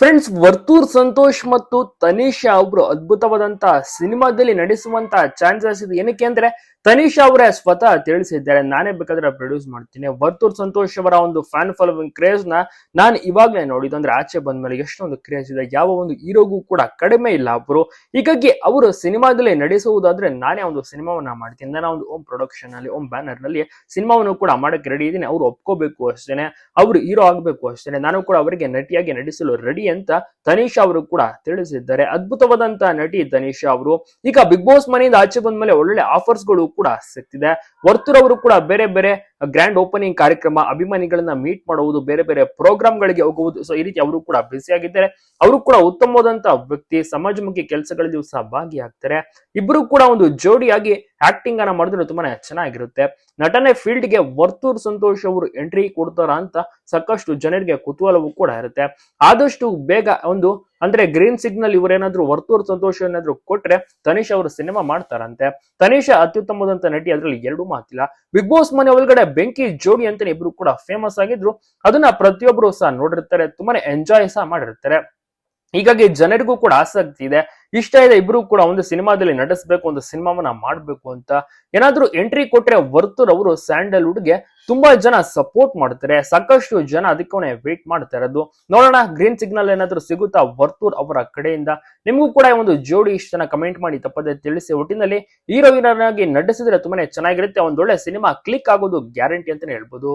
Friends Varthur Santosh ಮತ್ತು ತನಿಷಾ ಅವರು ಅದ್ಭುತವಾದಂತಹ ಸಿನಿಮಾದಲ್ಲಿ ನಡೆಸುವಂತಹ ಚಾನ್ಸಸ್ ಇದೆ. ಏನಕ್ಕೆ ಅಂದ್ರೆ ತನಿಷಾ ಅವರೇ ಸ್ವತಃ ತಿಳಿಸಿದ್ದಾರೆ. ನಾನೇ ಬೇಕಾದ್ರೆ ಪ್ರೊಡ್ಯೂಸ್ ಮಾಡ್ತೀನಿ. ವರ್ತೂರ್ ಸಂತೋಷ್ ಅವರ ಒಂದು ಫ್ಯಾನ್ ಫಾಲೋವಿಂಗ್ ಕ್ರೇಜ್ನ ನಾನು ಇವಾಗ್ಲೇ ನೋಡಿದ್ದು. ಅಂದ್ರೆ ಆಚೆ ಬಂದ್ಮೇಲೆ ಎಷ್ಟೊಂದು ಕ್ರೇಜ್ ಇದೆ. ಯಾವ ಒಂದು ಹೀರೋಗೂ ಕೂಡ ಕಡಿಮೆ ಇಲ್ಲ ಅವರು ಹೀಗಾಗಿ ಅವರು ಸಿನಿಮಾದಲ್ಲಿ ನಡೆಸುವುದಾದ್ರೆ ನಾನೇ ಒಂದು ಸಿನಿಮಾವನ್ನ ಮಾಡ್ತೀನಿ. ನಾನು ಒಂದು ಓಮ್ ಪ್ರೊಡಕ್ಷನ್ ಅಲ್ಲಿ ಓಮ್ ಬ್ಯಾನರ್ನಲ್ಲಿ ಸಿನಿಮಾವನ್ನು ಕೂಡ ಮಾಡಕ್ಕೆ ರೆಡಿ ಇದ್ದೀನಿ. ಅವ್ರು ಒಪ್ಕೋಬೇಕು ಅಷ್ಟೇನೆ. ಅವ್ರು ಹೀರೋ ಆಗಬೇಕು ಅಷ್ಟೇನೆ. ನಾನು ಕೂಡ ಅವರಿಗೆ ನಟಿಯಾಗಿ ನಡೆಸಲು ರೆಡಿ ಅಂತ ತನಿಷಾ ಅವರು ಕೂಡ ತಿಳಿಸಿದ್ದಾರೆ. ಅದ್ಭುತವಾದಂತಹ ನಟಿ ತನಿಷಾ ಅವರು. ಈಗ ಬಿಗ್ ಬಾಸ್ ಮನೆಯಿಂದ ಆಚೆ ಬಂದ ಮೇಲೆ ಒಳ್ಳೆ ಆಫರ್ಸ್ಗಳು ಕೂಡ ಸಿಗ್ತಿದೆ. ವರ್ತೂರ್ ಅವರು ಕೂಡ ಬೇರೆ ಬೇರೆ ಗ್ರ್ಯಾಂಡ್ ಓಪನಿಂಗ್ ಕಾರ್ಯಕ್ರಮ ಅಭಿಮಾನಿಗಳನ್ನ ಮೀಟ್ ಮಾಡುವುದು, ಬೇರೆ ಬೇರೆ ಪ್ರೋಗ್ರಾಮ್ ಗಳಿಗೆ ಹೋಗುವುದು. ಸೊ ಈ ರೀತಿ ಅವರು ಕೂಡ ಬ್ಯುಸಿ ಆಗಿದ್ದಾರೆ. ಅವರು ಕೂಡ ಉತ್ತಮವಾದಂತಹ ವ್ಯಕ್ತಿ, ಸಮಾಜಮುಖಿ ಕೆಲಸಗಳಲ್ಲಿ ಸಹ ಭಾಗಿಯಾಗ್ತಾರೆ. ಇಬ್ಬರು ಕೂಡ ಒಂದು ಜೋಡಿಯಾಗಿ ಆಕ್ಟಿಂಗ್ ಅನ್ನ ಮಾಡಿದ್ರೆ ತುಂಬಾನೇ ಚೆನ್ನಾಗಿರುತ್ತೆ. ನಟನೆ ಫೀಲ್ಡ್ಗೆ ವರ್ತೂರ್ ಸಂತೋಷ್ ಅವರು ಎಂಟ್ರಿ ಕೊಡ್ತಾರ ಅಂತ ಸಾಕಷ್ಟು ಜನರಿಗೆ ಕುತೂಹಲವೂ ಕೂಡ ಇರುತ್ತೆ. ಆದಷ್ಟು ಬೇಗ ಒಂದು ಅಂದ್ರೆ ಗ್ರೀನ್ ಸಿಗ್ನಲ್ ಇವರೇನಾದ್ರೂ ವರ್ತೂರ್ ಸಂತೋಷ ಏನಾದ್ರು ಕೊಟ್ರೆ ತನಿಷ್ ಅವರು ಸಿನಿಮಾ ಮಾಡ್ತಾರಂತೆ. ತನಿಷಾ ಅತ್ಯುತ್ತಮವಾದಂತ ನಟಿ ಅದ್ರಲ್ಲಿ ಎರಡು ಮಾತಿಲ್ಲ. ಬಿಗ್ ಬಾಸ್ ಮನೆ ಒಳಗಡೆ ಬೆಂಕಿ ಜೋಡಿ ಅಂತಾನೆ ಇಬ್ರು ಕೂಡ ಫೇಮಸ್ ಆಗಿದ್ರು. ಅದನ್ನ ಪ್ರತಿಯೊಬ್ರು ಸಹ ನೋಡಿರ್ತಾರೆ, ತುಂಬಾನೇ ಎಂಜಾಯ್ ಸಹ ಮಾಡಿರ್ತಾರೆ. ಹೀಗಾಗಿ ಜನರಿಗೂ ಕೂಡ ಆಸಕ್ತಿ ಇದೆ. ಇಷ್ಟ ಇದೆ ಇಬ್ರು ಕೂಡ ಒಂದು ಸಿನಿಮಾದಲ್ಲಿ ನಟಿಸ್ಬೇಕು, ಒಂದು ಸಿನಿಮಾವನ್ನ ಮಾಡ್ಬೇಕು ಅಂತ. ಏನಾದ್ರೂ ಎಂಟ್ರಿ ಕೊಟ್ರೆ ವರ್ತೂರ್ ಅವರು ಸ್ಯಾಂಡಲ್ವುಡ್ಗೆ ತುಂಬಾ ಜನ ಸಪೋರ್ಟ್ ಮಾಡ್ತಾರೆ. ಸಾಕಷ್ಟು ಜನ ಅದಕ್ಕೆ ವೇಟ್ ಮಾಡ್ತಾ ಇರೋದು. ನೋಡೋಣ ಗ್ರೀನ್ ಸಿಗ್ನಲ್ ಏನಾದ್ರೂ ಸಿಗುತ್ತಾ ವರ್ತೂರ್ ಅವರ ಕಡೆಯಿಂದ? ನಿಮಗೂ ಕೂಡ ಒಂದು ಜೋಡಿ ಇಷ್ಟನ ಕಮೆಂಟ್ ಮಾಡಿ ತಪ್ಪದೆ ತಿಳಿಸಿ. ಒಟ್ಟಿನಲ್ಲಿ ಹೀರೋಯಿನ್ ಆಗಿ ನಟಿಸಿದ್ರೆ ತುಂಬಾನೇ ಚೆನ್ನಾಗಿರುತ್ತೆ. ಒಂದೊಳ್ಳೆ ಸಿನಿಮಾ ಕ್ಲಿಕ್ ಆಗೋದು ಗ್ಯಾರಂಟಿ ಅಂತಾನೆ ಹೇಳ್ಬೋದು.